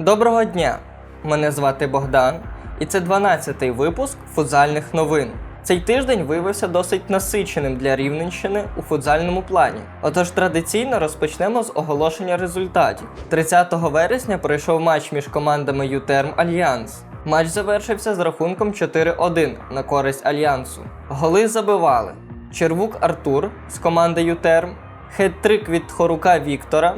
Доброго дня! Мене звати Богдан, і це 12-й випуск футзальних новин. Цей тиждень виявився досить насиченим для Рівненщини у футзальному плані. Отож традиційно розпочнемо з оголошення результатів. 30 вересня пройшов матч між командами Ютерм Альянс. Матч завершився з рахунком 4-1 на користь Альянсу. Голи забивали Червук Артур з команди Ютерм, хет-трик від Хорука Віктора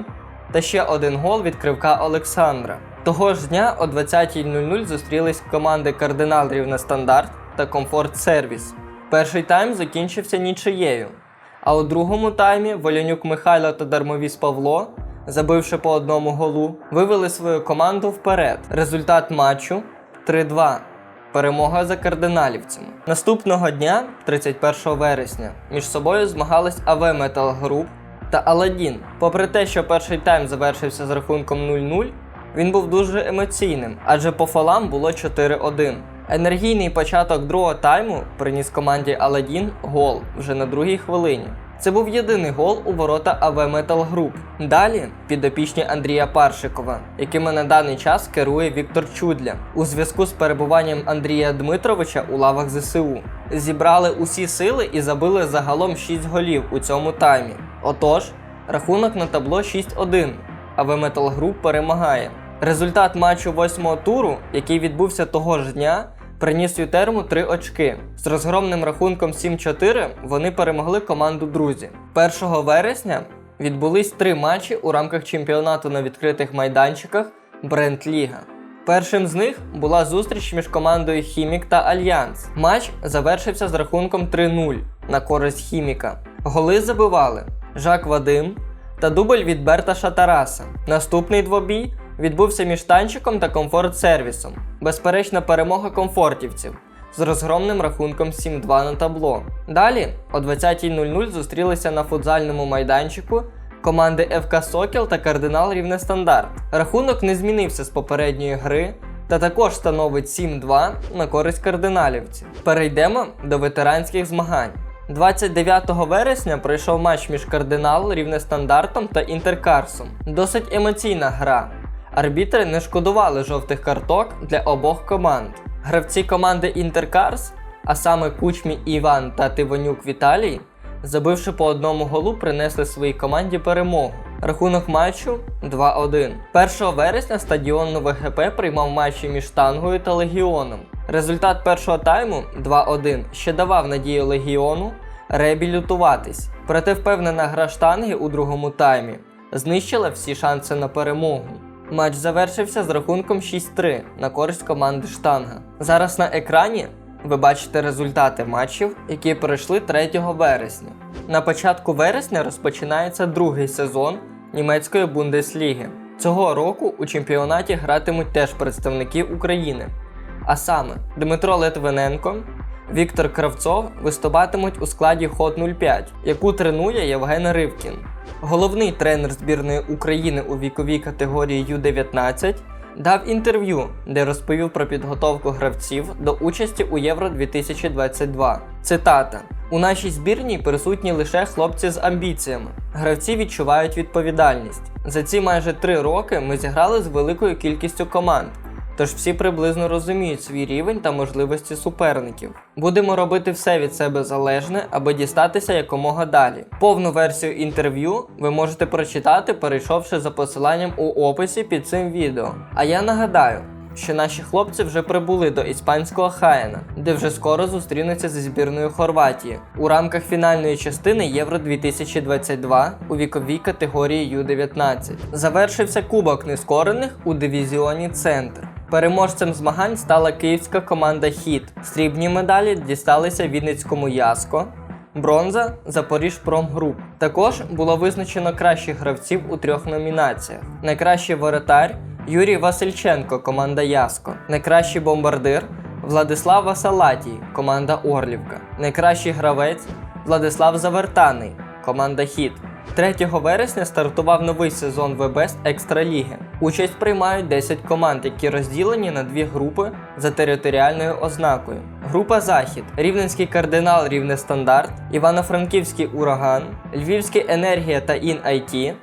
та ще один гол від Кривка Олександра. Того ж дня о 20.00 зустрілись команди Кардинал Рівнестандарт та Комфорт Сервіс. Перший тайм закінчився нічиєю. А у другому таймі Волянюк Михайло та Дармовіс Павло, забивши по одному голу, вивели свою команду вперед. Результат матчу 3-2. Перемога за кардиналівцями. Наступного дня, 31 вересня, між собою змагались АВ Metal Group та Аладдін. Попри те, що перший тайм завершився з рахунком 0-0, він був дуже емоційним, адже по фолам було 4-1. Енергійний початок другого тайму приніс команді Аладдін гол вже на другій хвилині. Це був єдиний гол у ворота АВ Metal Group. Далі підопічні Андрія Паршикова, якими на даний час керує Віктор Чудля, у зв'язку з перебуванням Андрія Дмитровича у лавах ЗСУ. Зібрали усі сили і забили загалом 6 голів у цьому таймі. Отож, рахунок на табло 6-1, АВ Metal Group перемагає. Результат матчу восьмого туру, який відбувся того ж дня, приніс Ютерму 3 очки. З розгромним рахунком 7-4 вони перемогли команду друзі. 1 вересня відбулись три матчі у рамках чемпіонату на відкритих майданчиках Бренд Ліга. Першим з них була зустріч між командою Хімік та Альянс. Матч завершився з рахунком 3-0 на користь Хіміка. Голи забивали Жак Вадим та дубль від Берта Шатараса. Наступний двобій відбувся між танчиком та комфорт сервісом. Безперечна перемога комфортівців з розгромним рахунком 7-2 на табло. Далі о 20.00 зустрілися на футзальному майданчику команди ФК Сокіл та Кардинал Рівнестандарт. Рахунок не змінився з попередньої гри. Та також становить 7-2 на користь кардиналівців. Перейдемо до ветеранських змагань. 29 вересня пройшов матч між кардинал Рівнестандартом та Інтеркарсом. Досить емоційна гра. Арбітри не шкодували жовтих карток для обох команд. Гравці команди Інтеркарс, а саме Кучмі Іван та Тивонюк Віталій, забивши по одному голу, принесли своїй команді перемогу. Рахунок матчу 2-1. 1 вересня стадіон Нове ГП приймав матчі між штангою та легіоном. Результат першого тайму 2-1 ще давав надію легіону реабілітуватись. Проте впевнена гра штанги у другому таймі знищила всі шанси на перемогу. Матч завершився з рахунком 6-3 на користь команди штанга. Зараз на екрані ви бачите результати матчів, які пройшли 3 вересня. На початку вересня розпочинається другий сезон німецької Бундесліги. Цього року у чемпіонаті гратимуть теж представники України. А саме Дмитро Литвиненко, Віктор Кравцов виступатимуть у складі Хот 05, яку тренує Євген Ривкін. Головний тренер збірної України у віковій категорії Ю-19 дав інтерв'ю, де розповів про підготовку гравців до участі у Євро 2022. Цитата: у нашій збірній присутні лише хлопці з амбіціями. Гравці відчувають відповідальність. За ці майже три роки ми зіграли з великою кількістю команд. Тож всі приблизно розуміють свій рівень та можливості суперників. Будемо робити все від себе залежне, аби дістатися якомога далі. Повну версію інтерв'ю ви можете прочитати, перейшовши за посиланням у описі під цим відео. А я нагадаю, що наші хлопці вже прибули до іспанського Хаєна, де вже скоро зустрінуться зі збірною Хорватії у рамках фінальної частини Євро 2022 у віковій категорії Ю-19. Завершився кубок нескорених у дивізіоні Центр. Переможцем змагань стала київська команда Хіт. Срібні медалі дісталися Вінницькому Яско. Бронза Запоріжпромгруп. Також було визначено кращих гравців у трьох номінаціях: найкращий воротар Юрій Васильченко, команда Яско, найкращий бомбардир Владислав Васалатій, команда Орлівка, найкращий гравець Владислав Завертаний, команда Хіт. 3 вересня стартував новий сезон ВБС Екстраліги. Участь приймають 10 команд, які розділені на дві групи за територіальною ознакою. Група Захід, Рівненський кардинал Рівне Стандарт, Івано-Франківський ураган, Львівський енергія та Ін-АЙТі,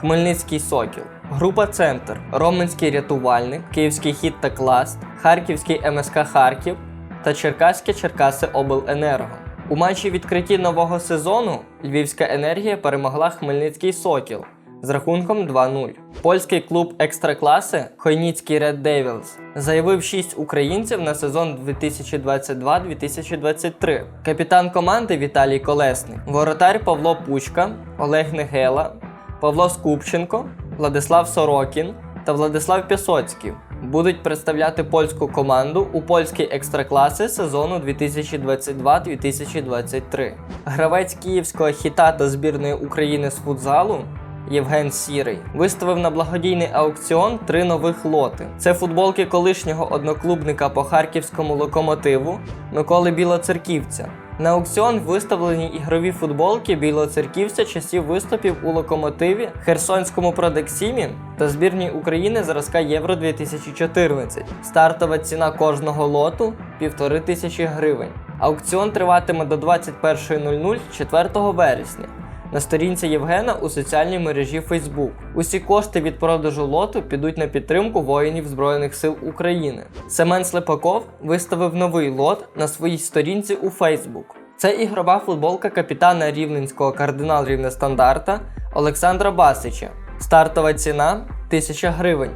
Хмельницький Сокіл. Група Центр, Роменський рятувальник, Київський хід та класт, Харківський МСК Харків та Черкаське Черкаси Обленерго. У матчі відкритті нового сезону Львівська енергія перемогла Хмельницький Сокіл з рахунком 2-0. Польський клуб екстракласи Хойніцький Red Devils заявив 6 українців на сезон 2022-2023. Капітан команди Віталій Колесник, воротар Павло Пучка, Олег Негела, Павло Скупченко, Владислав Сорокін та Владислав Пісоцький будуть представляти польську команду у польській екстракласи сезону 2022-2023. Гравець київського хіта та збірної України з футзалу Євген Сірий виставив на благодійний аукціон три нових лоти. Це футболки колишнього одноклубника по харківському локомотиву Миколи Білоцерківця. На аукціон виставлені ігрові футболки білоцерківця часів виступів у локомотиві, Херсонському Продексімі та збірній України зразка Євро 2014. Стартова ціна кожного лоту півтори тисячі гривень. Аукціон триватиме до 21.00 4 вересня на сторінці Євгена у соціальній мережі Facebook. Усі кошти від продажу лоту підуть на підтримку воїнів Збройних сил України. Семен Слепаков виставив новий лот на своїй сторінці у Facebook. Це ігрова футболка капітана рівненського кардинал рівнестандарта Олександра Басича. Стартова ціна 1000 гривень.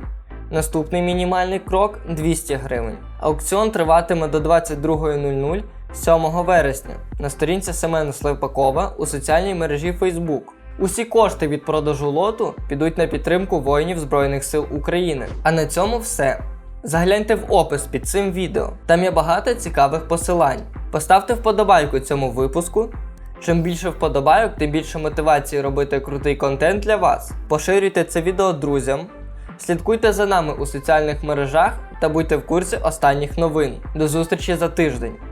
Наступний мінімальний крок 200 гривень. Аукціон триватиме до 22.00 7 вересня на сторінці Семена Слепакова у соціальній мережі Facebook. Усі кошти від продажу лоту підуть на підтримку воїнів Збройних сил України. А на цьому все. Загляньте в опис під цим відео. Там є багато цікавих посилань. Поставте вподобайку цьому випуску. Чим більше вподобайок, тим більше мотивації робити крутий контент для вас. Поширюйте це відео друзям. Слідкуйте за нами у соціальних мережах та будьте в курсі останніх новин. До зустрічі за тиждень.